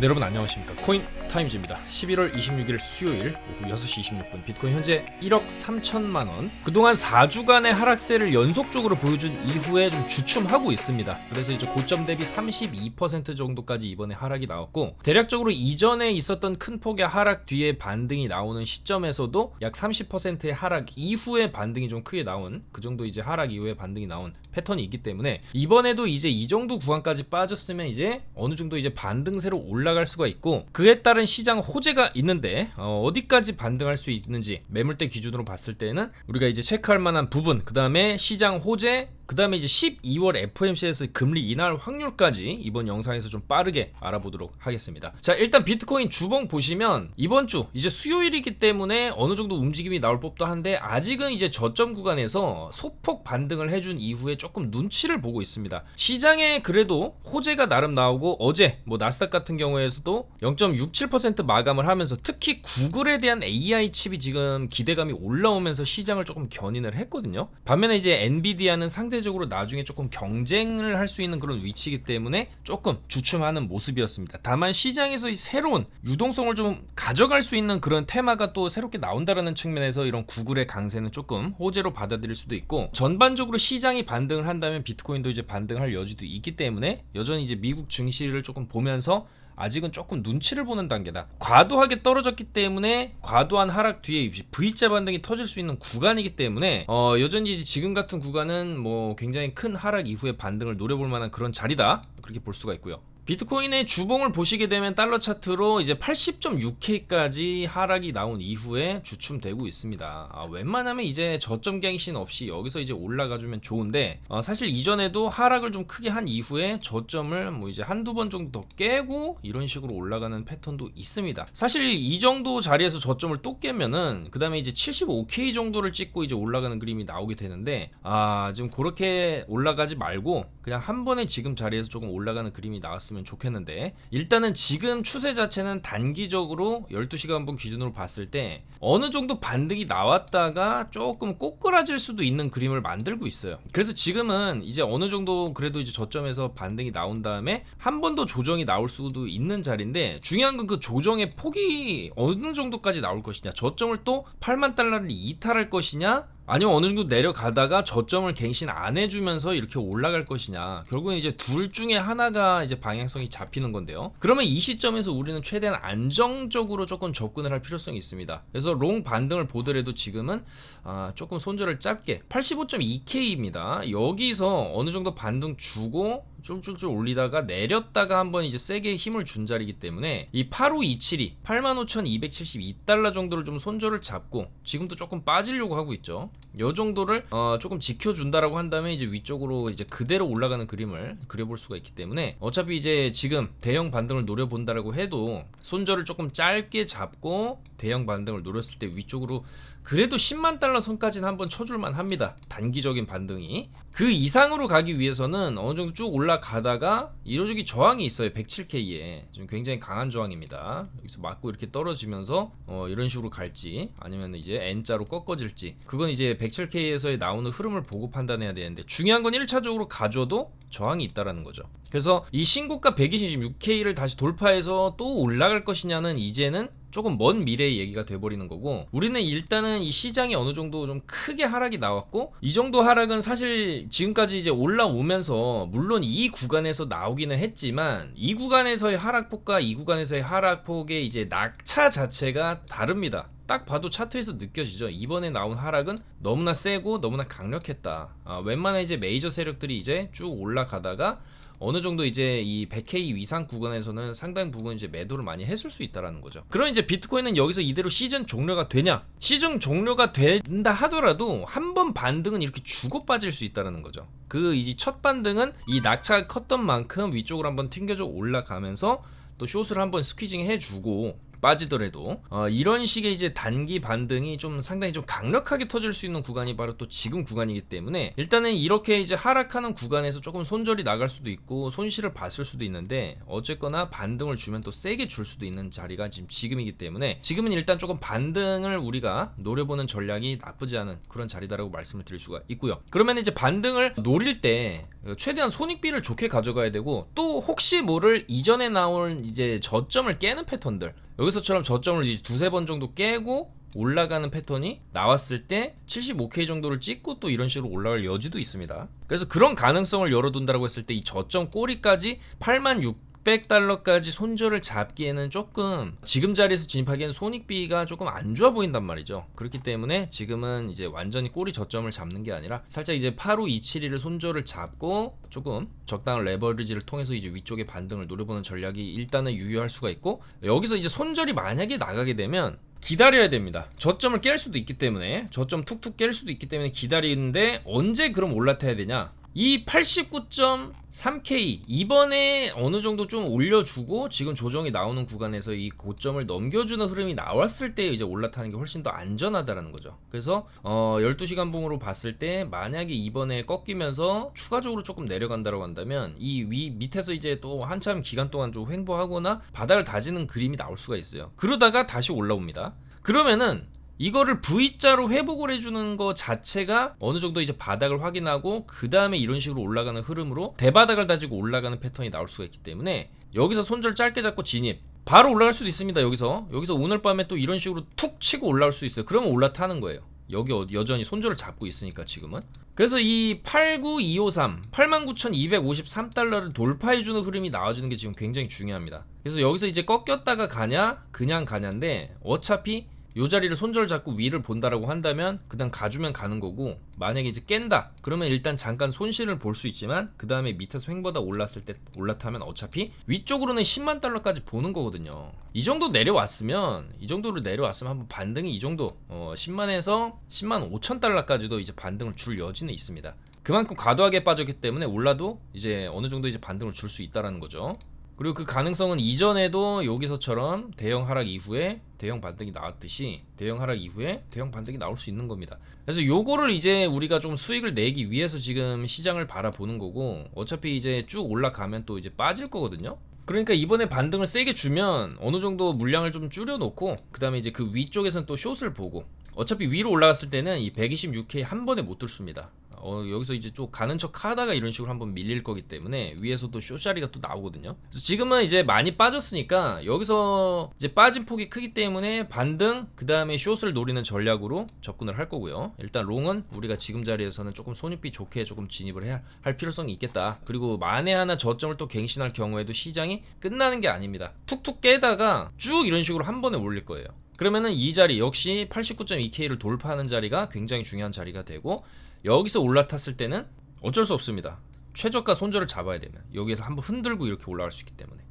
네, 여러분 안녕하십니까? 코인 타임즈입니다. 11월 26일 수요일 오후 6시 26분 비트코인 현재 1억 3천만 원. 그동안 4주간의 하락세를 연속적으로 보여준 이후에 좀 주춤하고 있습니다. 그래서 이제 고점 대비 32% 정도까지 이번에 하락이 나왔고 대략적으로 이전에 있었던 큰 폭의 하락 뒤에 반등이 나오는 시점에서도 약 30%의 하락 이후에 반등이 좀 크게 나온 그 정도 이제 하락 이후에 반등이 나온 패턴이 있기 때문에 이번에도 이제 이 정도 구간까지 빠졌으면 이제 어느 정도 이제 반등세로 올라 갈 수가 있고 그에 따른 시장 호재가 있는데 어, 어디까지 반등할 수 있는지 매물대 기준으로 봤을 때는 우리가 이제 체크할 만한 부분 그 다음에 시장 호재 그 다음에 이제 12월 FOMC에서 금리 인하할 확률까지 이번 영상에서 좀 빠르게 알아보도록 하겠습니다. 자, 일단 비트코인 주봉 보시면 이번 주 이제 수요일이기 때문에 어느 정도 움직임이 나올 법도 한데 아직은 이제 저점 구간에서 소폭 반등을 해준 이후에 조금 눈치를 보고 있습니다. 시장에 그래도 호재가 나름 나오고 어제 뭐 나스닥 같은 경우에서도 0.67% 마감을 하면서 특히 구글에 대한 AI 칩이 지금 기대감이 올라오면서 시장을 조금 견인을 했거든요. 반면에 이제 엔비디아는 상대 적으로 나중에 조금 경쟁을 할 수 있는 그런 위치이기 때문에 조금 주춤하는 모습이었습니다. 다만 시장에서 이 새로운 유동성을 좀 가져갈 수 있는 그런 테마가 또 새롭게 나온다라는 측면에서 이런 구글의 강세는 조금 호재로 받아들일 수도 있고 전반적으로 시장이 반등을 한다면 비트코인도 이제 반등할 여지도 있기 때문에 여전히 이제 미국 증시를 조금 보면서 아직은 조금 눈치를 보는 단계다. 과도하게 떨어졌기 때문에 과도한 하락 뒤에 V자 반등이 터질 수 있는 구간이기 때문에 어, 여전히 지금 같은 구간은 뭐 굉장히 큰 하락 이후에 반등을 노려볼 만한 그런 자리다. 그렇게 볼 수가 있고요. 비트코인의 주봉을 보시게 되면 달러 차트로 이제 80.6K까지 하락이 나온 이후에 주춤되고 있습니다. 아, 웬만하면 이제 저점 갱신 없이 여기서 이제 올라가주면 좋은데 어, 사실 이전에도 하락을 좀 크게 한 이후에 저점을 뭐 이제 한두 번 정도 더 깨고 이런 식으로 올라가는 패턴도 있습니다. 사실 이 정도 자리에서 저점을 또 깨면은 그 다음에 이제 75K 정도를 찍고 이제 올라가는 그림이 나오게 되는데 아 지금 그렇게 올라가지 말고 그냥 한 번에 지금 자리에서 조금 올라가는 그림이 나왔으면 좋겠는데 일단은 지금 추세 자체는 단기적으로 12시간 분 기준으로 봤을 때 어느 정도 반등이 나왔다가 조금 꼬꾸라질 수도 있는 그림을 만들고 있어요. 그래서 지금은 이제 어느 정도 그래도 이제 저점에서 반등이 나온 다음에 한 번 더 조정이 나올 수도 있는 자리인데 중요한 건 그 조정의 폭이 어느 정도까지 나올 것이냐 저점을 또 8만 달러를 이탈할 것이냐 아니면 어느 정도 내려가다가 저점을 갱신 안 해주면서 이렇게 올라갈 것이냐. 결국은 이제 둘 중에 하나가 이제 방향성이 잡히는 건데요. 그러면 이 시점에서 우리는 최대한 안정적으로 조금 접근을 할 필요성이 있습니다. 그래서 롱 반등을 보더라도 지금은 아, 조금 손절을 짧게 85.2K입니다. 여기서 어느 정도 반등 주고 쭉쭉쭉 올리다가 내렸다가 한번 이제 세게 힘을 준 자리이기 때문에 이 85272, 85,272달러 정도를 좀 손절을 잡고 지금도 조금 빠지려고 하고 있죠. 요 정도를 어, 조금 지켜준다라고 한다면 이제 위쪽으로 이제 그대로 올라가는 그림을 그려볼 수가 있기 때문에 어차피 이제 지금 대형 반등을 노려본다라고 해도 손절을 조금 짧게 잡고 대형 반등을 노렸을 때 위쪽으로 그래도 10만 달러 선까지는 한번 쳐줄만 합니다. 단기적인 반등이. 그 이상으로 가기 위해서는 어느 정도 쭉 올라가다가 이로저기 저항이 있어요. 107K에. 좀 굉장히 강한 저항입니다. 여기서 맞고 이렇게 떨어지면서 어, 이런 식으로 갈지 아니면 이제 N자로 꺾어질지 그건 이제 107K에서 나오는 흐름을 보고 판단해야 되는데 중요한 건 1차적으로 가져도 저항이 있다라는 거죠. 그래서 이 신고가 126K를 다시 돌파해서 또 올라갈 것이냐는 이제는 조금 먼 미래의 얘기가 돼버리는 거고 우리는 일단은 이 시장이 어느 정도 좀 크게 하락이 나왔고 이 정도 하락은 사실 지금까지 이제 올라오면서 물론 이 구간에서 나오기는 했지만 이 구간에서의 하락폭과 이 구간에서의 하락폭의 이제 낙차 자체가 다릅니다. 딱 봐도 차트에서 느껴지죠. 이번에 나온 하락은 너무나 세고 너무나 강력했다. 아, 웬만한 이제 메이저 세력들이 이제 쭉 올라가다가 어느 정도 이제 이 100K 위상 구간에서는 상당 부분 이제 매도를 많이 했을 수 있다라는 거죠. 그럼 이제 비트코인은 여기서 이대로 시즌 종료가 되냐? 시즌 종료가 된다 하더라도 한 번 반등은 이렇게 주고 빠질 수 있다라는 거죠. 그 이제 첫 반등은 이 낙차가 컸던 만큼 위쪽으로 한번 튕겨져 올라가면서 또 숏을 한번 스퀴징 해주고 빠지더라도 어, 이런 식의 이제 단기 반등이 좀 상당히 좀 강력하게 터질 수 있는 구간이 바로 또 지금 구간이기 때문에 일단은 이렇게 이제 하락하는 구간에서 조금 손절이 나갈 수도 있고 손실을 봤을 수도 있는데 어쨌거나 반등을 주면 또 세게 줄 수도 있는 자리가 지금 지금이기 때문에 지금은 일단 조금 반등을 우리가 노려보는 전략이 나쁘지 않은 그런 자리다라고 말씀을 드릴 수가 있고요. 그러면 이제 반등을 노릴 때 최대한 손익비를 좋게 가져가야 되고 또 혹시 모를 이전에 나온 이제 저점을 깨는 패턴들 여기서처럼 저점을 이제 두세 번 정도 깨고 올라가는 패턴이 나왔을 때 75K 정도를 찍고 또 이런 식으로 올라갈 여지도 있습니다. 그래서 그런 가능성을 열어둔다고 했을 때 이 저점 꼬리까지 8만 6 600달러까지 손절을 잡기에는 조금 지금 자리에서 진입하기에는 손익비가 조금 안 좋아 보인단 말이죠. 그렇기 때문에 지금은 이제 완전히 꼬리 저점을 잡는 게 아니라 살짝 이제 8527을 손절을 잡고 조금 적당한 레버리지를 통해서 이제 위쪽에 반등을 노려보는 전략이 일단은 유효할 수가 있고 여기서 이제 손절이 만약에 나가게 되면 기다려야 됩니다. 저점을 깰 수도 있기 때문에 저점 툭툭 깰 수도 있기 때문에 기다리는데 언제 그럼 올라타야 되냐? 이 89.3K 이번에 어느 정도 좀 올려주고 지금 조정이 나오는 구간에서 이 고점을 넘겨주는 흐름이 나왔을 때 이제 올라타는 게 훨씬 더 안전하다라는 거죠. 그래서 어 12시간 봉으로 봤을 때 만약에 이번에 꺾이면서 추가적으로 조금 내려간다고 한다면 이 위 밑에서 이제 또 한참 기간 동안 좀 횡보하거나 바닥을 다지는 그림이 나올 수가 있어요. 그러다가 다시 올라옵니다. 그러면은 이거를 V자로 회복을 해주는 거 자체가 어느 정도 이제 바닥을 확인하고 그 다음에 이런 식으로 올라가는 흐름으로 대바닥을 다지고 올라가는 패턴이 나올 수가 있기 때문에 여기서 손절 짧게 잡고 진입. 바로 올라갈 수도 있습니다 여기서. 여기서 오늘 밤에 또 이런 식으로 툭 치고 올라올 수 있어요. 그러면 올라타는 거예요. 여기 어- 여전히 손절을 잡고 있으니까 지금은. 그래서 이 89253 89,253달러를 돌파해주는 흐름이 나와주는 게 지금 굉장히 중요합니다. 그래서 여기서 이제 꺾였다가 가냐? 그냥 가냐인데 어차피 요 자리를 손절 잡고 위를 본다라고 한다면 그냥 가주면 가는 거고 만약에 이제 깬다 그러면 일단 잠깐 손실을 볼 수 있지만 그 다음에 밑에서 횡보다 올랐을 때 올라타면 어차피 위쪽으로는 10만 달러까지 보는 거거든요. 이 정도 내려왔으면 이 정도로 내려왔으면 한번 반등이 이 정도 어, 10만에서 10만 5천 달러까지도 이제 반등을 줄 여지는 있습니다. 그만큼 과도하게 빠졌기 때문에 올라도 이제 어느 정도 이제 반등을 줄 수 있다라는 거죠 그리고 그 가능성은 이전에도 여기서처럼 대형 하락 이후에 대형 반등이 나왔듯이 대형 하락 이후에 대형 반등이 나올 수 있는 겁니다. 그래서 요거를 이제 우리가 좀 수익을 내기 위해서 지금 시장을 바라보는 거고 어차피 이제 쭉 올라가면 또 이제 빠질 거거든요. 그러니까 이번에 반등을 세게 주면 어느 정도 물량을 좀 줄여놓고 그 다음에 이제 그 위쪽에서는 또 숏을 보고 어차피 위로 올라갔을 때는 이 126K 한 번에 못 뚫습니다. 어, 여기서 이제 좀 가는 척 하다가 이런 식으로 한번 밀릴 거기 때문에 위에서도 쇼자리가 또 나오거든요. 지금은 이제 많이 빠졌으니까 여기서 이제 빠진 폭이 크기 때문에 반등 그 다음에 숏을 노리는 전략으로 접근을 할 거고요. 일단 롱은 우리가 지금 자리에서는 조금 손익비 좋게 조금 진입을 해야 할 필요성이 있겠다. 그리고 만에 하나 저점을 또 갱신할 경우에도 시장이 끝나는 게 아닙니다. 툭툭 깨다가 쭉 이런 식으로 한 번에 올릴 거예요. 그러면은 이 자리 역시 89.2K를 돌파하는 자리가 굉장히 중요한 자리가 되고 여기서 올라탔을 때는 어쩔 수 없습니다. 최저가 손절을 잡아야 되면 여기에서 한번 흔들고 이렇게 올라갈 수 있기 때문에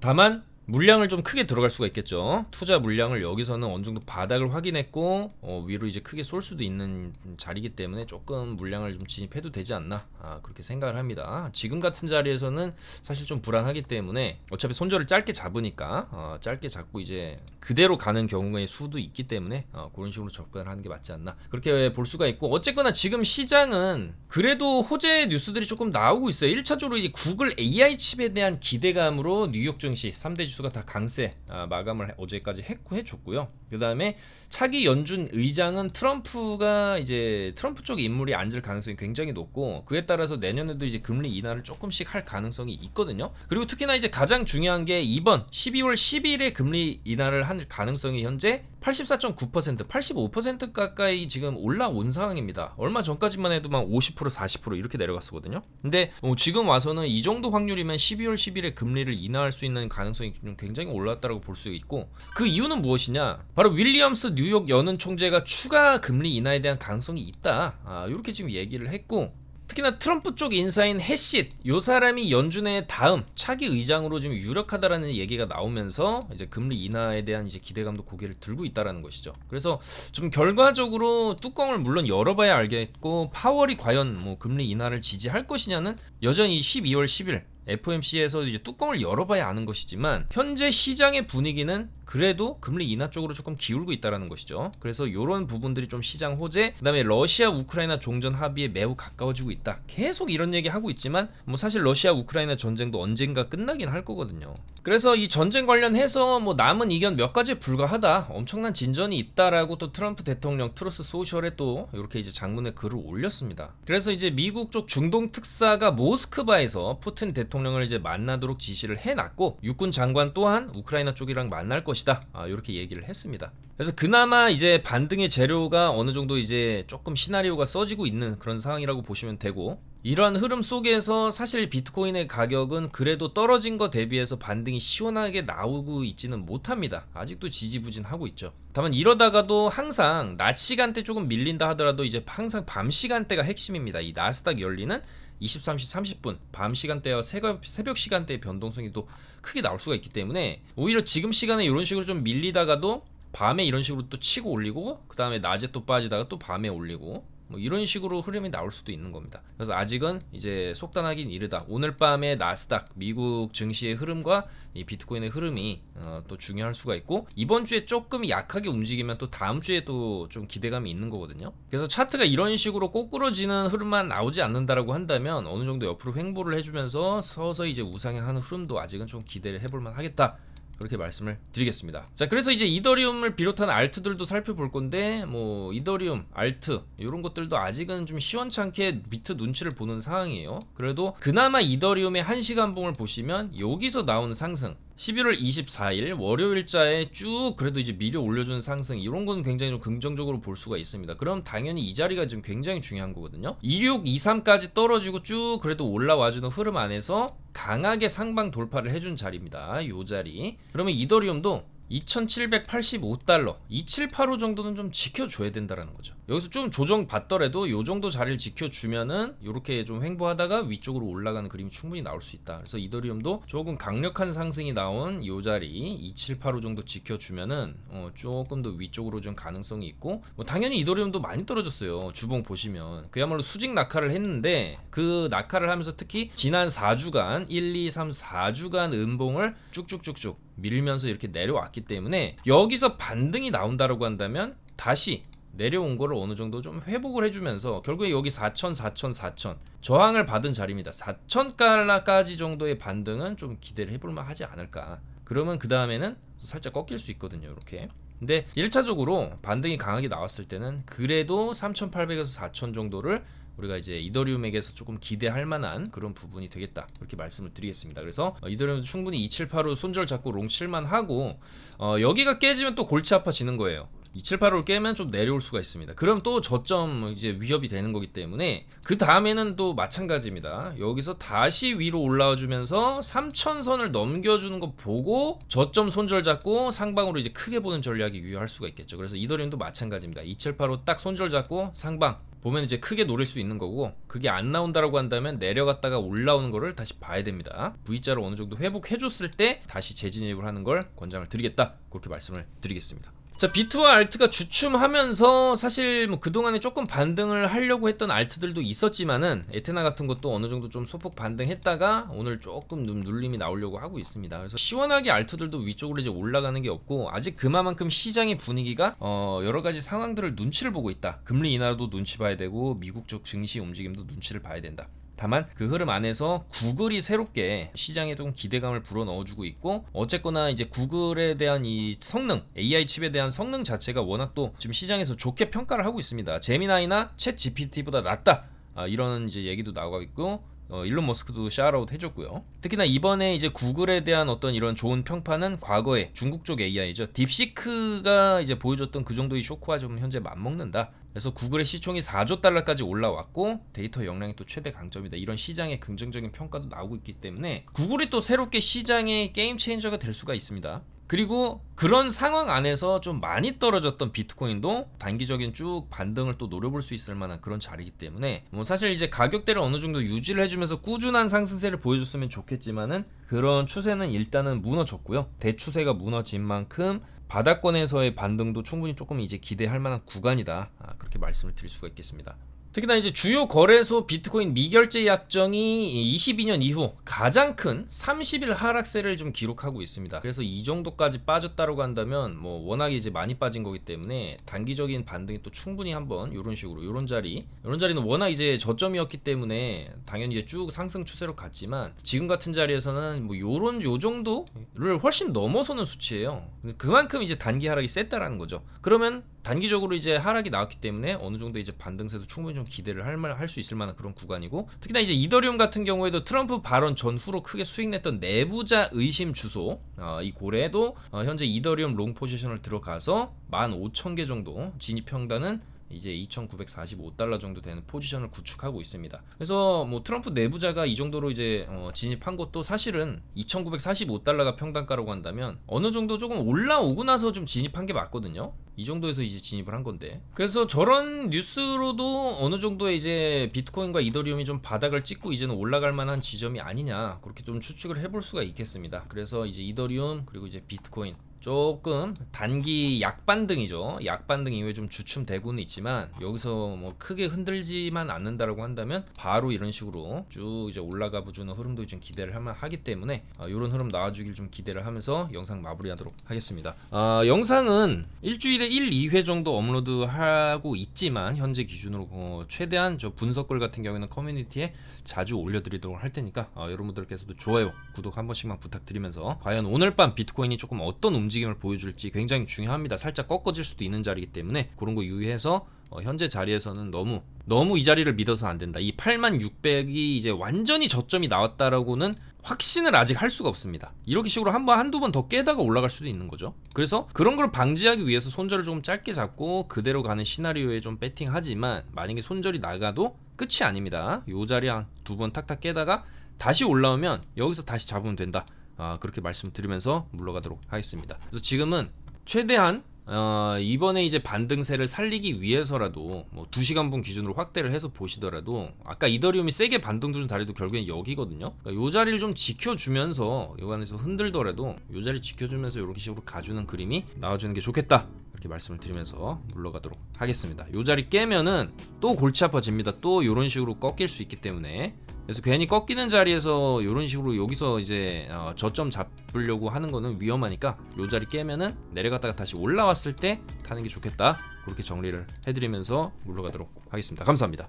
다만 물량을 좀 크게 들어갈 수가 있겠죠. 투자 물량을 여기서는 어느 정도 바닥을 확인했고 어, 위로 이제 크게 쏠 수도 있는 자리이기 때문에 조금 물량을 좀 진입해도 되지 않나 아, 그렇게 생각을 합니다. 지금 같은 자리에서는 사실 좀 불안하기 때문에 어차피 손절을 짧게 잡으니까 어, 짧게 잡고 이제 그대로 가는 경우의 수도 있기 때문에 어, 그런 식으로 접근을 하는 게 맞지 않나 그렇게 볼 수가 있고 어쨌거나 지금 시장은 그래도 호재 뉴스들이 조금 나오고 있어요. 1차적으로 이제 구글 AI 칩에 대한 기대감으로 뉴욕 증시 3대 지수가 다 강세 아, 마감을 어제까지 했고 해줬고요. 그 다음에 차기 연준 의장은 트럼프가 이제 트럼프 쪽 인물이 앉을 가능성이 굉장히 높고 그에 따라서 내년에도 이제 금리 인하를 조금씩 할 가능성이 있거든요. 그리고 특히나 이제 가장 중요한 게 이번 12월 10일에 금리 인하를 할 가능성이 현재 84.9% 85% 가까이 지금 올라온 상황입니다. 얼마 전까지만 해도 막50% 40% 이렇게 내려갔었거든요. 근데 어, 지금 와서는 이 정도 확률이면 12월 10일에 금리를 인하할 수 있는 가능성이 좀 굉장히 올랐다고 볼 수 있고 그 이유는 무엇이냐? 바로 윌리엄스 뉴욕 연은 총재가 추가 금리 인하에 대한 가능성이 있다. 아, 이렇게 지금 얘기를 했고 특히나 트럼프 쪽 인사인 해시 요 사람이 연준의 다음 차기 의장으로 지금 유력하다라는 얘기가 나오면서 이제 금리 인하에 대한 이제 기대감도 고개를 들고 있다라는 것이죠. 그래서 좀 결과적으로 뚜껑을 물론 열어봐야 알겠고 파월이 과연 뭐 금리 인하를 지지할 것이냐는 여전히 12월 10일 FOMC에서 이제 뚜껑을 열어봐야 아는 것이지만 현재 시장의 분위기는 그래도 금리 인하 쪽으로 조금 기울고 있다라는 것이죠. 그래서 이런 부분들이 좀 시장 호재, 그다음에 러시아 우크라이나 종전 합의에 매우 가까워지고 있다. 계속 이런 얘기 하고 있지만 뭐 사실 러시아 우크라이나 전쟁도 언젠가 끝나긴 할 거거든요. 그래서 이 전쟁 관련해서 뭐 남은 이견 몇 가지에 불과하다. 엄청난 진전이 있다라고 또 트럼프 대통령 트루스 소셜에 또 이렇게 이제 장문에 글을 올렸습니다. 그래서 이제 미국 쪽 중동 특사가 모스크바에서 푸틴 대통령 을 이제 만나도록 지시를 해놨고 육군 장관 또한 우크라이나 쪽이랑 만날 것이다. 아, 이렇게 얘기를 했습니다. 그래서 그나마 이제 반등의 재료가 어느 정도 이제 조금 시나리오가 써지고 있는 그런 상황이라고 보시면 되고 이러한 흐름 속에서 사실 비트코인의 가격은 그래도 떨어진 거 대비해서 반등이 시원하게 나오고 있지는 못합니다. 아직도 지지부진하고 있죠. 다만 이러다가도 항상 낮 시간대 조금 밀린다 하더라도 이제 항상 밤 시간대가 핵심입니다. 이 나스닥 열리는 23시 30분 밤 시간대와 새벽, 시간대의 변동성이 또 크게 나올 수가 있기 때문에 오히려 지금 시간에 이런 식으로 좀 밀리다가도 밤에 이런 식으로 또 치고 올리고 그 다음에 낮에 또 빠지다가 또 밤에 올리고 뭐 이런 식으로 흐름이 나올 수도 있는 겁니다. 그래서 아직은 이제 속단하긴 이르다. 오늘 밤에 나스닥 미국 증시의 흐름과 이 비트코인의 흐름이 어, 또 중요할 수가 있고 이번 주에 조금 약하게 움직이면 또 다음 주에 또 좀 기대감이 있는 거거든요. 그래서 차트가 이런 식으로 꼬꾸러지는 흐름만 나오지 않는다라고 한다면 어느 정도 옆으로 횡보를 해주면서 서서히 이제 우상향하는 흐름도 아직은 좀 기대를 해볼만 하겠다. 그렇게 말씀을 드리겠습니다. 자, 그래서 이제 이더리움을 비롯한 알트들도 살펴볼 건데, 뭐, 이더리움, 알트, 이런 것들도 아직은 좀 시원찮게 비트 눈치를 보는 상황이에요. 그래도 그나마 이더리움의 1시간 봉을 보시면 여기서 나온 상승, 11월 24일 월요일자에 쭉 그래도 이제 미리 올려준 상승 이런 건 굉장히 좀 긍정적으로 볼 수가 있습니다. 그럼 당연히 이 자리가 지금 굉장히 중요한 거거든요. 26, 23까지 떨어지고 쭉 그래도 올라와주는 흐름 안에서 강하게 상방 돌파를 해준 자리입니다. 이 자리. 그러면 이더리움도 2785달러 2785 정도는 좀 지켜줘야 된다라는 거죠 여기서 좀 조정 받더라도 요 정도 자리를 지켜주면은 이렇게 좀 횡보하다가 위쪽으로 올라가는 그림이 충분히 나올 수 있다. 그래서 이더리움도 조금 강력한 상승이 나온 요 자리 2785 정도 지켜주면은 어, 조금 더 위쪽으로 좀 가능성이 있고 뭐 당연히 이더리움도 많이 떨어졌어요. 주봉 보시면. 그야말로 수직 낙하를 했는데 그 낙하를 하면서 특히 지난 4주간 1, 2, 3, 4주간 음봉을 쭉쭉쭉쭉 밀면서 이렇게 내려왔기 때문에 여기서 반등이 나온다라고 한다면 다시 내려온 거를 어느 정도 좀 회복을 해주면서 결국에 여기 4천, 4천, 4천 저항을 받은 자리입니다. 4천까지 정도의 반등은 좀 기대를 해볼만 하지 않을까. 그러면 그 다음에는 살짝 꺾일 수 있거든요. 이렇게. 근데 1차적으로 반등이 강하게 나왔을 때는 그래도 3,800에서 4,000 정도를 우리가 이제 이더리움에게서 조금 기대할 만한 그런 부분이 되겠다 그렇게 말씀을 드리겠습니다. 그래서 어, 이더리움도 충분히 278로 손절 잡고 롱 칠만 하고 어, 여기가 깨지면 또 골치 아파지는 거예요. 278을 깨면 좀 내려올 수가 있습니다. 그럼 또 저점 이제 위협이 되는 거기 때문에 그 다음에는 또 마찬가지입니다. 여기서 다시 위로 올라와 주면서 3천선을 넘겨 주는 거 보고 저점 손절 잡고 상방으로 이제 크게 보는 전략이 유효할 수가 있겠죠. 그래서 이더리움도 마찬가지입니다. 278로 딱 손절 잡고 상방 보면 이제 크게 노릴 수 있는 거고 그게 안 나온다라고 한다면 내려갔다가 올라오는 거를 다시 봐야 됩니다. V자를 어느 정도 회복해 줬을 때 다시 재진입을 하는 걸 권장을 드리겠다. 그렇게 말씀을 드리겠습니다. 자 비트와 알트가 주춤하면서 사실 뭐 그동안에 조금 반등을 하려고 했던 알트들도 있었지만은 에테나 같은 것도 어느 정도 좀 소폭 반등했다가 오늘 조금 좀 눌림이 나오려고 하고 있습니다. 그래서 시원하게 알트들도 위쪽으로 이제 올라가는 게 없고 아직 그만큼 시장의 분위기가 어 여러 가지 상황들을 눈치를 보고 있다. 금리 인하도 눈치 봐야 되고 미국 쪽 증시 움직임도 눈치를 봐야 된다. 다만 그 흐름 안에서 구글이 새롭게 시장에 좀 기대감을 불어 넣어주고 있고 어쨌거나 이제 구글에 대한 이 성능 AI 칩에 대한 성능 자체가 워낙 또 지금 시장에서 좋게 평가를 하고 있습니다. 제미나이나 챗 GPT보다 낫다 아, 이런 이제 얘기도 나오고 있고 어, 일론 머스크도 샤라웃 해줬고요. 특히나 이번에 이제 구글에 대한 어떤 이런 좋은 평판은 과거에 중국 쪽 AI죠. 딥시크가 이제 보여줬던 그 정도의 쇼크와 좀 현재 맞먹는다. 그래서 구글의 시총이 4조 달러까지 올라왔고 데이터 역량이 또 최대 강점이다. 이런 시장의 긍정적인 평가도 나오고 있기 때문에 구글이 또 새롭게 시장의 게임 체인저가 될 수가 있습니다. 그리고 그런 상황 안에서 좀 많이 떨어졌던 비트코인도 단기적인 쭉 반등을 또 노려볼 수 있을 만한 그런 자리이기 때문에 뭐 사실 이제 가격대를 어느 정도 유지를 해주면서 꾸준한 상승세를 보여줬으면 좋겠지만은 그런 추세는 일단은 무너졌고요. 대추세가 무너진 만큼 바닥권에서의 반등도 충분히 조금 이제 기대할 만한 구간이다. 아, 그렇게 말씀을 드릴 수가 있겠습니다. 특히나 이제 주요 거래소 비트코인 미결제 약정이 22년 이후 가장 큰 30일 하락세를 좀 기록하고 있습니다. 그래서 이 정도까지 빠졌다고 한다면 뭐 워낙에 이제 많이 빠진 거기 때문에 단기적인 반등이 또 충분히 한번 이런 식으로 이런 자리 이런 자리는 워낙 이제 저점이었기 때문에 당연히 이제 쭉 상승 추세로 갔지만 지금 같은 자리에서는 뭐 요런 요 정도를 훨씬 넘어서는 수치예요. 그만큼 이제 단기 하락이 셌다라는 거죠. 그러면 단기적으로 이제 하락이 나왔기 때문에 어느 정도 이제 반등세도 충분히 좀 기대를 할수 있을 만한 그런 구간이고 특히나 이제 이더리움 같은 경우에도 트럼프 발언 전후로 크게 수익냈던 내부자 의심 주소 어, 이 고래도 어, 현재 이더리움 롱 포지션을 들어가서 15,000개 정도 진입 평단은 이제 2,945달러 정도 되는 포지션을 구축하고 있습니다. 그래서 뭐 트럼프 내부자가 이 정도로 이제 어, 진입한 것도 사실은 2,945달러가 평단가라고 한다면 어느 정도 조금 올라오고 나서 좀 진입한 게 맞거든요. 이 정도에서 이제 진입을 한 건데. 그래서 저런 뉴스로도 어느 정도의 이제 비트코인과 이더리움이 좀 바닥을 찍고 이제는 올라갈 만한 지점이 아니냐 그렇게 좀 추측을 해볼 수가 있겠습니다. 그래서 이제 이더리움 그리고 이제 비트코인 조금 단기 약반등이죠. 약반등 이후에 좀 주춤되고는 있지만 여기서 뭐 크게 흔들지만 않는다라고 한다면 바로 이런 식으로 쭉 이제 올라가 보주는 흐름도 좀 기대를 하면 하기 때문에 어, 이런 흐름 나와주길 좀 기대를 하면서 영상 마무리하도록 하겠습니다. 어, 영상은 일주일에 1, 2회 정도 업로드하고 있지만 현재 기준으로 어, 최대한 저 분석글 같은 경우에는 커뮤니티에 자주 올려드리도록 할 테니까 어, 여러분들께서도 좋아요, 구독 한 번씩만 부탁드리면서 과연 오늘 밤 비트코인이 조금 어떤 움직임을 보여줄지 굉장히 중요합니다. 살짝 꺾어질 수도 있는 자리이기 때문에 그런 거 유의해서 어, 현재 자리에서는 너무 너무 이 자리를 믿어서 안 된다. 이 8만 600이 이제 완전히 저점이 나왔다라고는 확신을 아직 할 수가 없습니다. 이렇게 식으로 한 번 한두 번 더 깨다가 올라갈 수도 있는 거죠. 그래서 그런 걸 방지하기 위해서 손절을 조금 짧게 잡고 그대로 가는 시나리오에 좀 배팅하지만 만약에 손절이 나가도 끝이 아닙니다. 요 자리 한 두 번 탁탁 깨다가 다시 올라오면 여기서 다시 잡으면 된다. 아, 그렇게 말씀드리면서 물러가도록 하겠습니다. 그래서 지금은 최대한 어, 이번에 이제 반등세를 살리기 위해서라도 뭐 2시간 분 기준으로 확대를 해서 보시더라도 아까 이더리움이 세게 반등 주는 자리도 결국엔 여기거든요. 그러니까 요 자리를 좀 지켜주면서 요 안에서 흔들더라도 요 자리 지켜주면서 이렇게 식으로 가주는 그림이 나와주는 게 좋겠다. 이렇게 말씀을 드리면서 물러가도록 하겠습니다. 요 자리 깨면은 또 골치 아파집니다. 또 이런 식으로 꺾일 수 있기 때문에 그래서 괜히 꺾이는 자리에서 이런 식으로 여기서 이제 어, 저점 잡으려고 하는 거는 위험하니까 요 자리 깨면은 내려갔다가 다시 올라왔을 때 타는 게 좋겠다. 그렇게 정리를 해드리면서 물러가도록 하겠습니다. 감사합니다.